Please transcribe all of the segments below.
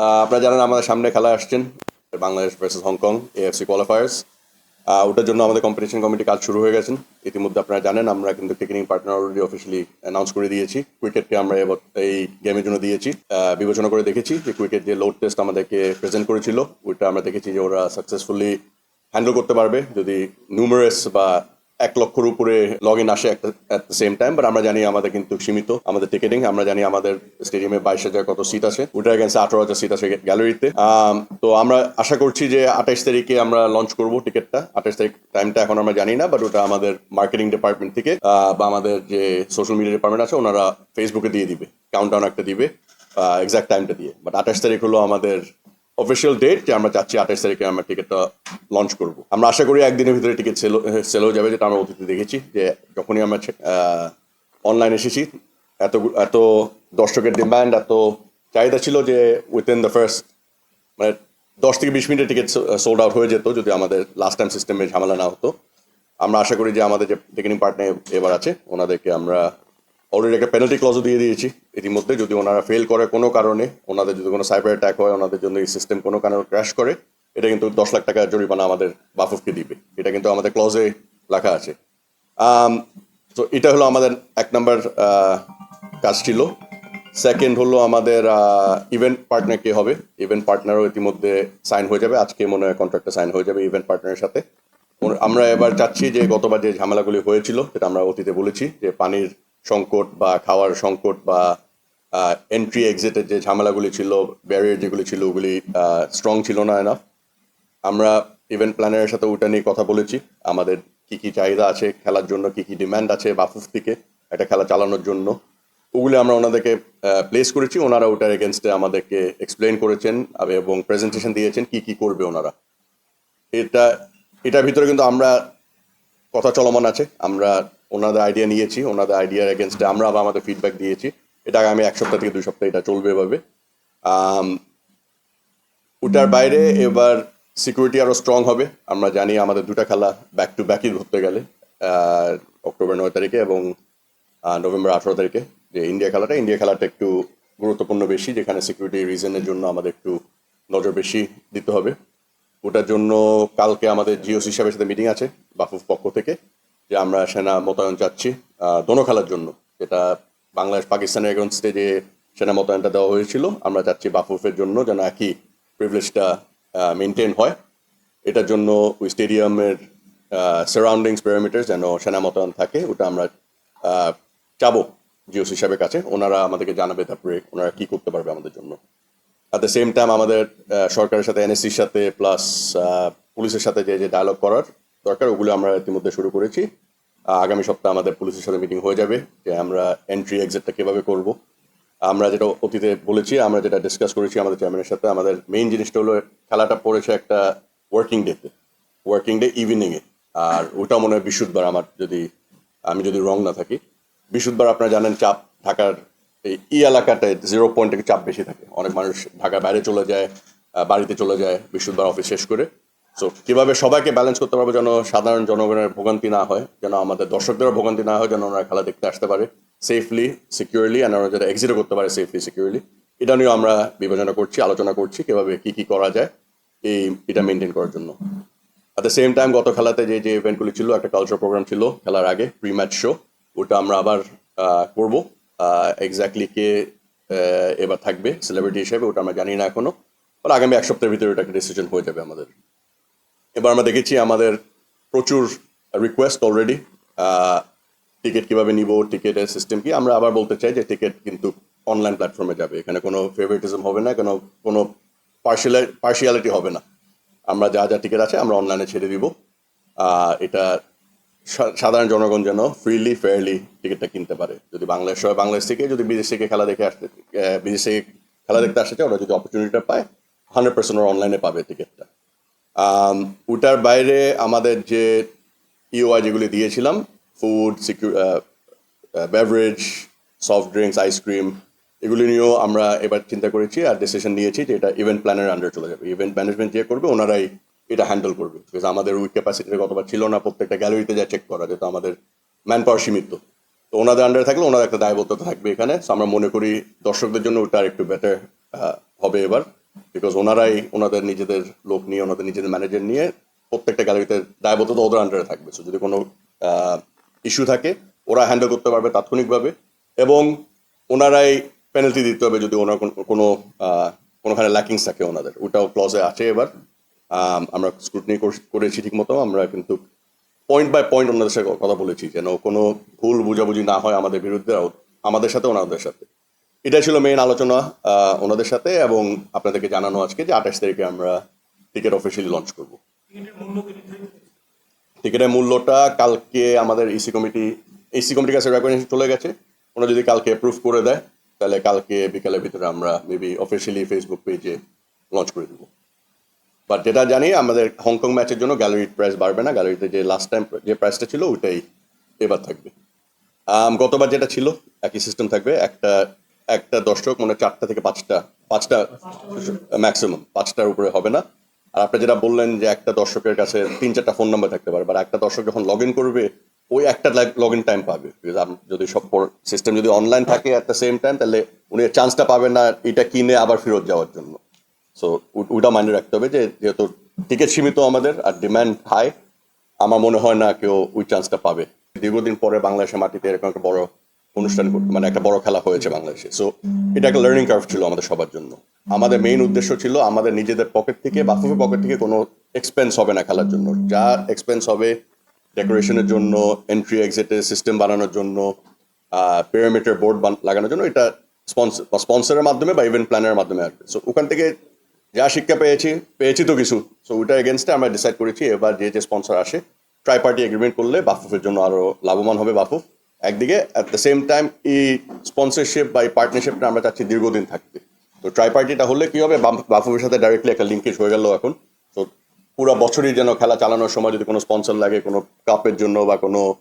আপনারা জানেন আমাদের সামনে খেলা আসছেন Bangladesh versus Hong Kong AFC qualifiers ওটার জন্য আমাদের কম্পিটিশন কমিটি কাজ শুরু হয়ে গেছেন ইতিমধ্যে আপনারা জানেন, আমরা কিন্তু technique partner already officially announce করে দিয়েছি। ক্রিকেটকে আমরা এই গেমের জন্য দিয়েছি। বিবেচনা করে দেখেছি যে ক্রিকেট যে লোড টেস্ট আমাদেরকে প্রেজেন্ট করেছিল, ওইটা আমরা দেখেছি যে ওরা সাকসেসফুলি হ্যান্ডেল করতে পারবে। যদি নিউমারেস বা এক লক্ষর উপরে লগ ইন আসে at the same time but আমরা জানি আমাদের কিন্তু সীমিত, আমাদের টিকেটিং আমরা জানি আমাদের স্টেডিয়ামে বাইশ হাজার কত সিট আছে ওটার এগেন্সে আঠারো হাজার সিট আছে গ্যালারিতে তো আমরা আশা করছি যে আঠাইশ তারিখে আমরা লঞ্চ করব টিকিটটা আঠাইশ তারিখ টাইমটা এখন আমরা জানি না বাট ওটা আমাদের মার্কেটিং ডিপার্টমেন্ট থেকে বা আমাদের যে সোশ্যাল মিডিয়া ডিপার্টমেন্ট আছে, ওনারা ফেসবুকে দিয়ে দিবে কাউন্টডাউন একটা দিবে এক্সাক্ট টাইমটা দিয়ে। বাট আঠাশ তারিখ হলো আমাদের অফিসিয়াল ডেট যে আমরা চাচ্ছি আঠাশ তারিখে আমরা টিকিটটা লঞ্চ করব। আমরা আশা করি একদিনের ভিতরে টিকিট সেল সেল হয়ে যাবে, যেটা আমরা অতীতে দেখেছি যে যখনই আমরা অনলাইন এসেছি, এত এত দর্শকের ডিমান্ড এত চাহিদা ছিল যে উইথিন দ্য ফার্স্ট মানে দশ থেকে বিশ মিনিটের টিকিট সোল্ড আউট হয়ে যেত, যদি আমাদের লাস্ট টাইম সিস্টেমে ঝামেলা না হতো। আমরা আশা করি যে আমাদের যে টেকনিক পার্টনার এবার আছে, ওনাদেরকে আমরা অলরেডি একটা পেনাল্টি ক্লজও দিয়ে দিয়েছি। ইতিমধ্যে যদি ওনারা ফেল করে কোনো কারণে, ওনাদের যদি কোনো সাইবার অ্যাটাক হয়, ওনাদের জন্য এই সিস্টেম কোনো কারণে ক্র্যাশ করে, এটা কিন্তু দশ লাখ টাকা জরিমানা আমাদের বাফুফকে দিবে। এটা কিন্তু আমাদের ক্লজে লেখা আছে। তো এটা হলো আমাদের এক নম্বর কাজ ছিল। সেকেন্ড হলো আমাদের ইভেন্ট পার্টনার কে হবে। ইভেন্ট পার্টনারও ইতিমধ্যে সাইন হয়ে যাবে। আজকে মনে হয় কন্ট্রাক্টে সাইন হয়ে যাবে ইভেন্ট পার্টনারের সাথে। আমরা এবার চাচ্ছি যে গতবার যে ঝামেলাগুলি হয়েছিল, সেটা আমরা অতীতে বলেছি যে পানির সংকট বা খাওয়ার সংকট বা এন্ট্রি এক্সিটের যে ঝামেলাগুলি ছিল ব্যারিয়ার যেগুলি ছিল, ওগুলি স্ট্রং ছিল না এনাফ আমরা ইভেন্ট প্ল্যানারের সাথে ওটা নিয়ে কথা বলেছি। আমাদের কি কি চাহিদা আছে, খেলার জন্য কি কি ডিমান্ড আছে বাফুফ থেকে একটা খেলা চালানোর জন্য। ওগুলি আমরা ওনাদেরকে প্লেস করেছি। ওনারা ওটার এগেনস্টে আমাদেরকে এক্সপ্লেন করেছেন এবং প্রেজেন্টেশন দিয়েছেন কি কি করবে ওনারা। এটা, এটার ভিতরে কিন্তু আমরা কথা চলমান আছে। আমরা ওনাদের আইডিয়া নিয়েছি, ওনাদের আইডিয়ার এগেনস্টে আমরা আবার আমাদের ফিডব্যাক দিয়েছি। এটা আগামী এক সপ্তাহ থেকে দুই সপ্তাহ এটা চলবে এভাবে ওটার বাইরে এবার সিকিউরিটি আরও স্ট্রং হবে। আমরা জানি আমাদের দুটা খেলা ব্যাক টু ব্যাকই ধরতে গেলে অক্টোবর নয় তারিখে এবং নভেম্বর আঠারো তারিখে যে ইন্ডিয়া খেলাটা। ইন্ডিয়া খেলাটা একটু গুরুত্বপূর্ণ বেশি, যেখানে সিকিউরিটি রিজনের জন্য আমাদের একটু নজর বেশি দিতে হবে। ওটার জন্য কালকে আমাদের জিওসি হিসাবের সাথে মিটিং আছে, বাফুফ পক্ষ থেকে। যে আমরা সেনা মোতায়েন চাচ্ছি দোনো খেলার জন্য। যেটা বাংলাদেশ পাকিস্তানের এগেনস্টে যে সেনা মোতায়েনটা দেওয়া হয়েছিল, আমরা চাচ্ছি বাফুফের জন্য যেন একই প্রিভিলেজটা মেনটেন হয়। এটার জন্য ওই স্টেডিয়ামের সারাউন্ডিংস প্যারামিটার যেন সেনা মোতায়েন থাকে, ওটা আমরা চাবো জিওসি হিসাবের কাছে। ওনারা আমাদেরকে জানাবে তারপরে ওনারা কী করতে পারবে আমাদের জন্য। অ্যাট দ্য সেম টাইম আমাদের সরকারের সাথে এনএসসির সাথে প্লাস পুলিশের সাথে যে যে ডায়লগ করার দরকার, ওগুলো আমরা ইতিমধ্যে শুরু করেছি। আগামী সপ্তাহে আমাদের পুলিশের সাথে মিটিং হয়ে যাবে যে আমরা এন্ট্রি এক্সিটটা কীভাবে করব। আমরা যেটা অতীতে বলেছি, আমরা যেটা ডিসকাস করেছি আমাদের চেয়ারম্যানের সাথে, আমাদের মেইন জিনিসটা হলো খেলাটা পড়েছে একটা ওয়ার্কিং ডেতে ওয়ার্কিং ডে ইভিনিংয়ে আর ওটা মনে হয় বৃহস্পতিবার আমার যদি, আমি যদি রং না থাকি। বিশুদ্ধবার আপনারা জানেন, চাপ ঢাকার এই এলাকাটায় জিরো পয়েন্ট থেকে চাপ বেশি থাকে। অনেক মানুষ ঢাকার বাইরে চলে যায় বাড়িতে চলে যায় বৃহস্পতিবার অফিস শেষ করে। সো কীভাবে সবাইকে ব্যালেন্স করতে পারব যেন সাধারণ জনগণের ভোগান্তি না হয়, যেন আমাদের দর্শকদেরও ভোগান্তি না হয়, যেন ওনারা খেলা দেখতে আসতে পারে সেফলি সিকিউরলি অ্যান্ড ওরা এক্সিটও করতে পারে সেফলি সিকিউরলি এটা নিয়েও আমরা বিবেচনা করছি, আলোচনা করছি, কীভাবে কি কি করা যায় এই, এটা মেনটেন করার জন্য। অ্যাট দ্য সেম টাইম গত খেলাতে যে যে ইভেন্টগুলি ছিল, একটা কালচার প্রোগ্রাম ছিল খেলার আগে প্রি ম্যাচ শো ওটা আমরা আবার করব। এক্স্যাক্টলি কে এবার থাকবে সেলিব্রিটি হিসেবে, ওটা আমরা জানি না এখনও। আর আগামী এক সপ্তাহের ভিতরে ওটা একটা ডিসিশন হয়ে যাবে আমাদের। এবার আমরা দেখেছি আমাদের প্রচুর রিকোয়েস্ট অলরেডি টিকিট কীভাবে নিব টিকিটের সিস্টেম কি। আমরা আবার বলতে চাই যে টিকিট কিন্তু অনলাইন প্ল্যাটফর্মে যাবে। এখানে কোনো ফেভারিটিজম হবে না, কোনো কোনো পার্সিয়ালিটি হবে না। আমরা যা যা টিকিট আছে আমরা অনলাইনে ছেড়ে দিব। এটা সাধারণ জনগণ যেন ফ্রিলি ফেয়ারলি টিকিটটা কিনতে পারে। যদি বাংলাদেশ হয়, বাংলাদেশ থেকে, যদি বিদেশ থেকে খেলা দেখে আসতে বিদেশ থেকে খেলা দেখতে আসতে চায়, ওরা যদি অপরচুনিটিটা পায় হান্ড্রেড পার্সেন্ট ওরা অনলাইনে পাবে টিকিটটা ওটার বাইরে আমাদের যে ইওআই যেগুলি দিয়েছিলাম food secure beverage soft drinks ice cream এগুলি নিয়েও আমরা এবার চিন্তা করেছি আর ডিসিশন নিয়েছি যে এটা ইভেন্ট প্ল্যানের আন্ডার চলে যাবে। ইভেন্ট ম্যানেজমেন্ট যে করবে, ওনারাই এটা হ্যান্ডেল করবে। বিকজ আমাদের উইক ক্যাপাসিটি গতবার ছিল না, প্রত্যেকটা গ্যালারিতে যা চেক করা, যেহেতু আমাদের ম্যান পাওয়ার সীমিত। তো ওনাদের আন্ডারে থাকলে ওনাদের একটা দায়বদ্ধতা থাকবে এখানে। আমরা মনে করি দর্শকদের জন্য ওটা একটু বেটার হবে এবার। বিকজ ওনারাই ওনাদের নিজেদের লোক নিয়ে, ওনাদের নিজেদের ম্যানেজার নিয়ে প্রত্যেকটা গ্যালারিতে দায়বদ্ধতা ওদের আন্ডারে থাকবে। যদি কোনো ইস্যু থাকে, ওরা হ্যান্ডেল করতে পারবে তাৎক্ষণিকভাবে এবং ওনারাই পেনাল্টি দিতে হবে যদি ওনার কোনো- কোনো কোনোখানে ল্যাকিংস থাকে ওনাদের। ওটাও ক্লজে আছে এবার। আমরা স্ক্রুটনি করেছি ঠিক মতো আমরা কিন্তু পয়েন্ট বাই পয়েন্ট ওনাদের সাথে কথা বলেছি যেন কোনো ভুল বুঝাবুঝি না হয় আমাদের বিরুদ্ধে, আমাদের সাথে, ওনাদের সাথে। এটাই ছিল মেইন আলোচনা ওনাদের সাথে এবং আপনাদেরকে জানানো আজকে যে আঠাশ তারিখে আমরা টিকিট অফিসিয়ালি লঞ্চ করব। টিকিটের মূল্যটা কালকে আমাদের ইসি কমিটি ইসি কমিটির কাছে রেকমেন্ডেশন চলে গেছে। ওরা যদি কালকে অ্যাপ্রুভ করে দেয়, তাহলে কালকে বিকালের ভিতরে আমরা মেবি অফিসিয়ালি ফেসবুক পেজে লঞ্চ করে দেবো। বাট যেটা জানি, আমাদের হংকং ম্যাচের জন্য গ্যালারির প্রাইস বাড়বে না। গ্যালারিতে যে লাস্ট টাইম যে প্রাইসটা ছিল, ওইটাই এবার থাকবে। গতবার যেটা ছিল, একই সিস্টেম থাকবে। একটা একটা দর্শক মানে চারটা থেকে পাঁচটা পাঁচটা ম্যাক্সিমাম পাঁচটার উপরে হবে না। আর আপনি যেটা বললেন যে একটা দর্শকের কাছে তিন চারটা ফোন নাম্বার থাকতে পারে বা একটা দর্শক যখন লগ ইন করবে, ওই একটা লগ ইন টাইম পাবে। যদি সব সিস্টেম যদি অনলাইন থাকে অ্যাট দ্য সেম টাইম তাহলে উনি চান্সটা পাবেন না এটা কিনে আবার ফেরত যাওয়ার জন্য। সো ওটা মাইন্ডে রাখতে হবে যে যেহেতু টিকিট সীমিত আমাদের আর ডিমান্ড হাই আমার মনে হয় না কেউ ওই চান্সটা পাবে। দীর্ঘদিন পরে বাংলাদেশের মাটিতে এরকম একটা বড় অনুষ্ঠান মানে একটা বড় খেলা হয়েছে বাংলাদেশে। সো এটা একটা লার্নিং কার্ভ ছিল আমাদের সবার জন্য। আমাদের মেইন উদ্দেশ্য ছিল আমাদের নিজেদের পকেট থেকে বাফুফের পকেট থেকে কোনো এক্সপেন্স হবে না খেলার জন্য। যা এক্সপেন্স হবে ডেকোরেশনের জন্য এন্ট্রি এক্সিটের সিস্টেম বানানোর জন্য পিরামিটার বোর্ড লাগানোর জন্য এটা স্পন্সর স্পন্সরের মাধ্যমে বা ইভেন্ট প্ল্যানের মাধ্যমে আসবে। সো ওখান থেকে যা শিক্ষা পেয়েছি পেয়েছি তো কিছু। সো ওটার এগেনস্টে আমরা ডিসাইড করেছি এবার যে যে স্পন্সর আসে ট্রাই পার্টি এগ্রিমেন্ট করলে বাফুফের জন্য আরও লাভবান হবে বাফুফ। একদিকে অ্যাট দ্য সেম টাইম এই স্পন্সরশিপ বা এই পার্টনারশিপটা আমরা চাচ্ছি দীর্ঘদিন থাকতে। তো ট্রাই পার্টিটা হলে কি হবে? বাফ- বাফুফের সাথে ডাইরেক্টলি একটা লিঙ্কেজ হয়ে গেল এখন। তো পুরো বছরই যেন খেলা চালানোর সময় যদি কোনো স্পন্সর লাগে, কোনো কাপের জন্য বা কোনো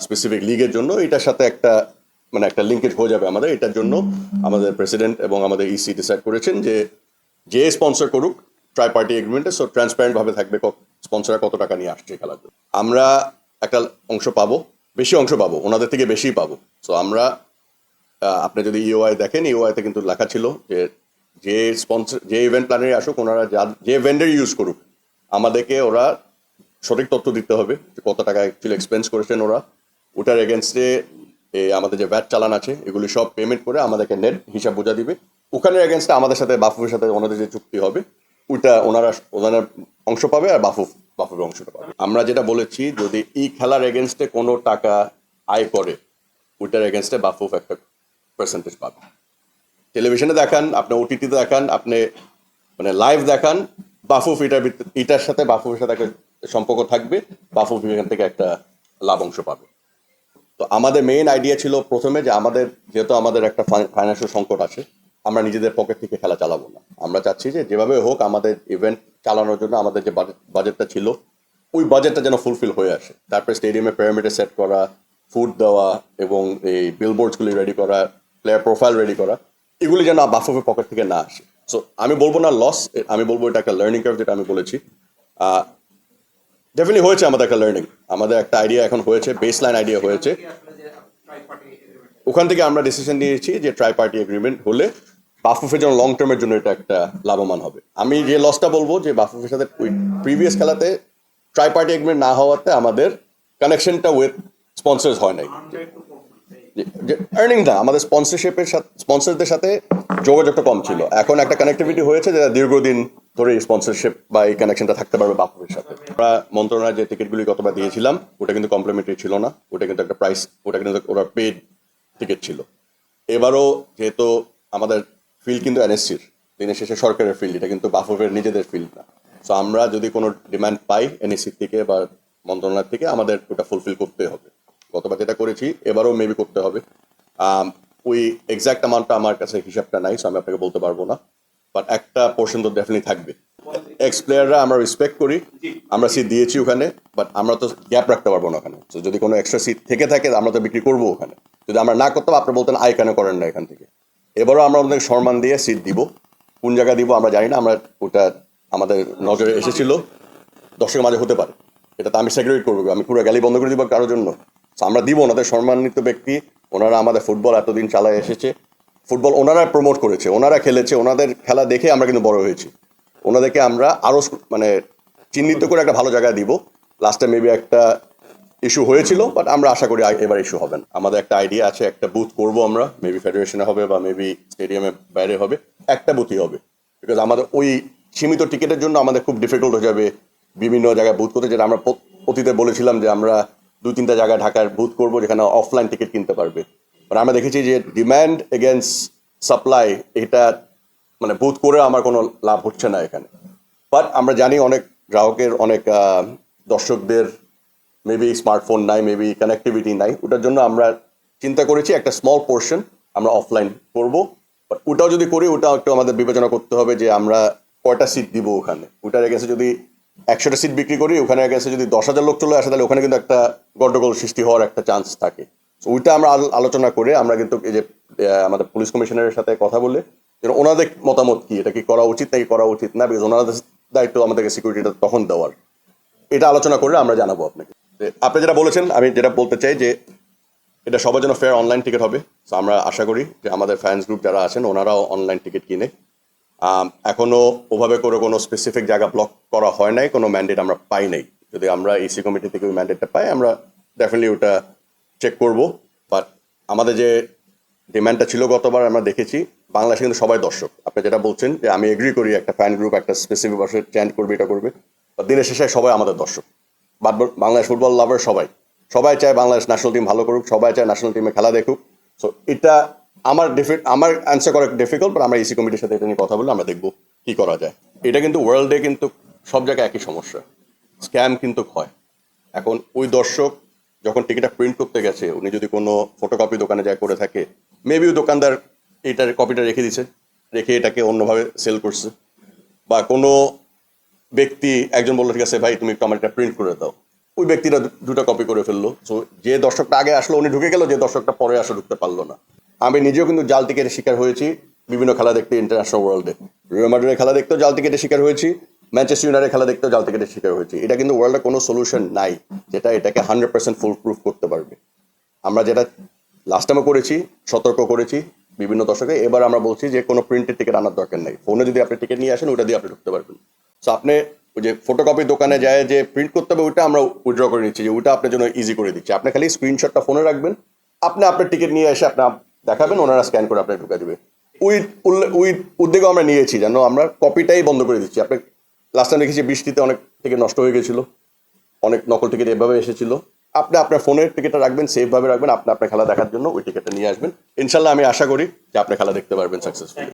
স্পেসিফিক লিগের জন্য, এটার সাথে একটা মানে একটা লিঙ্কেজ হয়ে যাবে আমাদের। এটার জন্য আমাদের প্রেসিডেন্ট এবং আমাদের ইসি ডিসাইড করেছেন যে যে স্পন্সর করুক ট্রাই পার্টি এগ্রিমেন্টে সো ট্রান্সপারেন্ট ভাবে থাকবে স্পন্সররা কত টাকা নিয়ে আসছে খেলার জন্য। আমরা একটা অংশ পাবো। বেশি অংশ পাবো, ওনাদের থেকে বেশি পাবো। সো আমরা আপনি যদি ইওআই দেখেন ইওআইতে কিন্তু লেখা ছিল যে যে স্পন্সর যে ইভেন্ট প্ল্যানারে আসুক, ওনারা যা- যে ভেন্ডার ইউজ করুক, আমাদেরকে ওরা সঠিক তথ্য দিতে হবে যে কত টাকা অ্যাকচুয়ালি এক্সপেন্স করেছেন ওরা। ওটার এগেনস্টে আমাদের যে ভ্যাট চালান আছে, এগুলি সব পেমেন্ট করে আমাদেরকে নেট হিসাব বোঝা দিবে। ওখানের এগেনস্টে আমাদের সাথে, বাফুফের সাথে ওনাদের যে চুক্তি হবে, ওইটা ওনারা ওনারা অংশ পাবে আর বাফুফ বাফুফের অংশটা পাবে আমরা যেটা বলেছি, যদি এই খেলার এগেনস্টে কোনো টাকা আয় করে, ওইটার এগেনস্টে বাফুফ একটা পার্সেন্টেজ পাবে। টেলিভিশনে দেখান, আপনি ওটিটিতে দেখান, আপনি মানে লাইভ দেখান বাফুফ এটার এটার সাথে বাফুফের সাথে একটা সম্পর্ক থাকবে বাফুফ এখান থেকে একটা লাভ অংশ পাবে। তো আমাদের মেইন আইডিয়া ছিল প্রথমে যে আমাদের, যেহেতু আমাদের একটা ফাইন্যান্সিয়াল সংকট আছে, আমরা নিজেদের পকেট থেকে খেলা চালাবো না। আমরা চাচ্ছি যে যেভাবে হোক আমাদের ইভেন্ট চালানোর জন্য আমাদের যে বাজেটটা ছিল, ওই বাজেটটা যেন ফুলফিল হয়ে আসে। তারপরে স্টেডিয়ামে প্যারামিটার সেট করা ফুড দেওয়া এবং এই বিলবোর্ডসগুলি রেডি করা প্লেয়ার প্রোফাইল রেডি করা, এগুলি যেন বাফুফের পকেট থেকে না আসে। সো আমি বলব না লস আমি বলব এটা একটা লার্নিং কার্ভ যেটা আমি বলেছি। ডেফিনেটলি হয়েছে আমাদের একটা লার্নিং আমাদের একটা আইডিয়া এখন হয়েছে বেস লাইন আইডিয়া হয়েছে। ওখান থেকে আমরা ডিসিশন নিয়েছি যে ট্রাই পার্টি এগ্রিমেন্ট হলে বাফুফের জন্য লং টার্মের জন্য এটা একটা লাভবান হবে। আমি যে লসটা বলব যে বাফুফের সাথে ওই প্রিভিয়াস খেলাতে ট্রাই পার্টি এগ্রিমেন্ট না হওয়াতে আমাদের কানেকশনটা উইথ স্পন্সর্স হয় নাই। আর্নিং না, আমাদের স্পন্সরশিপের সাথে স্পন্সরদের সাথে যোগাযোগটা কম ছিল। এখন একটা কানেক্টিভিটি হয়েছে যেটা দীর্ঘদিন ধরে স্পন্সরশিপ বা এই কানেকশনটা থাকতে পারবে বাফুফের সাথে। আমরা মন্ত্রণালয় যে টিকিটগুলি গতবার দিয়েছিলাম, ওটা কিন্তু কমপ্লিমেন্টারি ছিল না। ওটা কিন্তু একটা প্রাইস ওটা কিন্তু ওরা পেড টিকিট ছিল। এবারও যেহেতু আমাদের ফিল্ড কিন্তু এনএসসির দিনের শেষে সরকারের ফিল্ড এটা কিন্তু বাফুফের নিজেদের ফিল্ড না। সো আমরা যদি কোনো ডিমান্ড পাই এনএসসির থেকে বা মন্ত্রণালয় থেকে, আমাদের ওটা ফুলফিল করতে হবে। গতবার যেটা করেছি, এবারও মেবি করতে হবে। ওই এক্সাক্ট অ্যামাউন্টটা আমার কাছে হিসাবটা নাই সো আমি আপনাকে বলতে পারব না। বাট একটা পোর্শন তো ডেফিনেটলি থাকবে। এক্স প্লেয়াররা আমরা রেসপেক্ট করি, আমরা সিট দিয়েছি ওখানে বাট আমরা তো গ্যাপ রাখতে পারব না ওখানে। তো যদি কোনো এক্সট্রা সিট থেকে থাকে, আমরা তো বিক্রি করব ওখানে। যদি আমরা না করতাম, আপনি বলতেন, আয় কেন করেন না এখান থেকে? এবারও আমরা আমাদের সম্মান দিয়ে সিট দিব। কোন জায়গায় দিব আমরা জানি না, আমরা ওটা আমাদের নজরে এসেছিল। দর্শকের মাঝে হতে পারে। এটা তো আমি সেগ্রেট করব, আমি পুরো গ্যালি বন্ধ করে দিব কারোর জন্য। আমরা দিব ওনাদের সম্মানিত ব্যক্তি, ওনারা আমাদের ফুটবল এতদিন চালায় এসেছে। ফুটবল ওনারা প্রমোট করেছে, ওনারা খেলেছে, ওনাদের খেলা দেখে আমরা কিন্তু বড় হয়েছি। ওনাদেরকে আমরা আরও মানে চিহ্নিত করে একটা ভালো জায়গায় দিব। লাস্টে মেবি একটা ইস্যু হয়েছিল বাট আমরা আশা করি এবার ইস্যু হবে না। আমাদের একটা আইডিয়া আছে, একটা বুথ করব আমরা মেবি ফেডারেশনে হবে বা মেবি স্টেডিয়ামে বাইরে হবে, একটা বুথই হবে। বিকজ আমাদের ওই সীমিত টিকিটের জন্য আমাদের খুব ডিফিকাল্ট হয়ে যাবে বিভিন্ন জায়গায় বুথ করতে, যেটা আমরা অতীতে বলেছিলাম যে আমরা দুই তিনটা জায়গায় ঢাকার বুথ করব যেখানে অফলাইন টিকিট কিনতে পারবে। বাট আমরা দেখেছি যে ডিম্যান্ড এগেনস্ট সাপ্লাই এটা মানে বুথ করে আমার কোনো লাভ হচ্ছে না এখানে। বাট আমরা জানি অনেক গ্রাহকের, অনেক দর্শকদের মেবি স্মার্টফোন নাই মেবি কানেক্টিভিটি নাই। ওটার জন্য আমরা চিন্তা করেছি একটা স্মল পোর্শন আমরা অফলাইন করব। বাট ওটাও যদি করি, ওটাও একটু আমাদের বিবেচনা করতে হবে যে আমরা কয়টা সিট দিব ওখানে। ওটার এগেন্সে যদি একশোটা সিট বিক্রি করি, ওখানে এগেন্সে যদি দশ হাজার লোক চলে আসে, তাহলে ওখানে কিন্তু একটা গন্ডগোল সৃষ্টি হওয়ার একটা চান্স থাকে। ওইটা আমরা আলোচনা করে আমরা কিন্তু এই যে আমাদের পুলিশ কমিশনারের সাথে কথা বলে, যেন ওনাদের মতামত কি, এটা কি করা উচিত নাকি করা উচিত না? বিকজ ওনাদের দায়িত্ব আমাদেরকে সিকিউরিটিটা তখন দেওয়ার। এটা আলোচনা করে আমরা জানাব আপনাকে। আপনি যেটা বলেছেন, আমি যেটা বলতে চাই যে এটা সবার জন্য ফেয়ার অনলাইন টিকিট হবে। তো আমরা আশা করি যে আমাদের ফ্যান্স গ্রুপ যারা আছেন, ওনারাও অনলাইন টিকিট কিনে। এখনও ওভাবে করে কোনো স্পেসিফিক জায়গা ব্লক করা হয় নাই, কোনো ম্যান্ডেট আমরা পাই নাই। যদি আমরা ইসি কমিটি থেকে ওই ম্যান্ডেটটা পাই, আমরা ডেফিনেটলি ওটা চেক করব। বাট আমাদের যে ডিমান্ডটা ছিল গতবার, আমরা দেখেছি, বাংলাদেশে কিন্তু সবাই দর্শক। আপনি যেটা বলছেন যে আমি এগ্রি করি, একটা ফ্যান গ্রুপ একটা স্পেসিফিক বসে চ্যান্ট করবে, এটা করবে। But দিনের শেষে সবাই আমাদের দর্শক। বাংলাদেশ ফুটবল লাভার সবাই। সবাই চায় বাংলাদেশ ন্যাশনাল টিম ভালো করুক, সবাই চায় ন্যাশনাল টিমে খেলা দেখুক। সো এটা আমার ডিফি- আমার অ্যান্সার করা ডিফিকাল্ট বাট আমরা ইসি কমিটির সাথে এটা নিয়ে কথা বলে আমরা দেখব কি করা যায়। এটা কিন্তু ওয়ার্ল্ডে কিন্তু সব জায়গায় একই সমস্যা। স্ক্যাম কিন্তু হয়। এখন ওই দর্শক যখন টিকিটটা প্রিন্ট করতে গেছে, উনি যদি কোনো ফটোকপি দোকানে যায় করে থাকে মেবি দোকানদার এইটার কপিটা রেখে দিছে রেখে এটাকে অন্যভাবে সেল করছে। বা কোনো ব্যক্তি একজন বলল, ঠিক আছে ভাই, তুমি একটু আমার এটা প্রিন্ট করে দাও। ওই ব্যক্তিটা দু- দুটো কপি করে ফেলল। সো যে দর্শকটা আগে আসলো, উনি ঢুকে গেল, যে দর্শকটা পরে আসলে, ঢুকতে পারল না। আমি নিজেও কিন্তু জাল টিকেটের শিকার হয়েছি। বিভিন্ন খেলা দেখতে ইন্টারন্যাশনাল ওয়ার্ল্ডে রিয়াল মাদ্রিদের খেলা দেখতেও জাল টিকেটের শিকার হয়েছি। ম্যানচেস্টার ইউনাইটেড খেলা দেখতেও জাল টিকেটের শিকার হয়েছি। এটা কিন্তু ওয়ার্ল্ডে কোনো সলিউশন নাই, যেটা এটাকে হান্ড্রেড পার্সেন্ট ফুল প্রুফ করতে পারবে। আমরা যেটা লাস্ট টাইমে করেছি, সতর্ক করেছি বিভিন্ন দর্শকে। এবার আমরা বলছি যে, কোনো প্রিন্টের টিকিট আনার দরকার নেই। ফোনে যদি আপনি টিকিট নিয়ে আসেন ওটা দিয়ে আপনি ঢুকতে পারবেন। আপনি ওই যে ফটোকপি দোকানে যায় যে প্রিন্ট করতে হবে, ওইটা আমরা উইড্র করে নিচ্ছি যে ওইটা আপনার জন্য ইজি করে দিচ্ছি। আপনি খালি স্ক্রিনশটটা ফোনে রাখবেন, আপনি আপনার টিকিট নিয়ে এসে আপনি দেখাবেন, ওনারা স্ক্যান করে আপনাকে ঢুকে দেবে। ওই ওই উদ্যোগও আমরা নিয়েছি, যেন আমরা কপিটাই বন্ধ করে দিচ্ছি। আপনি লাস্ট টাইম দেখেছি বৃষ্টিতে অনেক টিকিট নষ্ট হয়ে গেছিল, অনেক নকল টিকিট এভাবে এসেছিল। আপনি আপনার ফোনের টিকিটটা রাখবেন সেফভাবে রাখবেন, আপনি আপনার খেলা দেখার জন্য ওই টিকিটটা নিয়ে আসবেন। ইনশাল্লাহ আমি আশা করি যে আপনি খেলা দেখতে পারবেন সাকসেসফুলি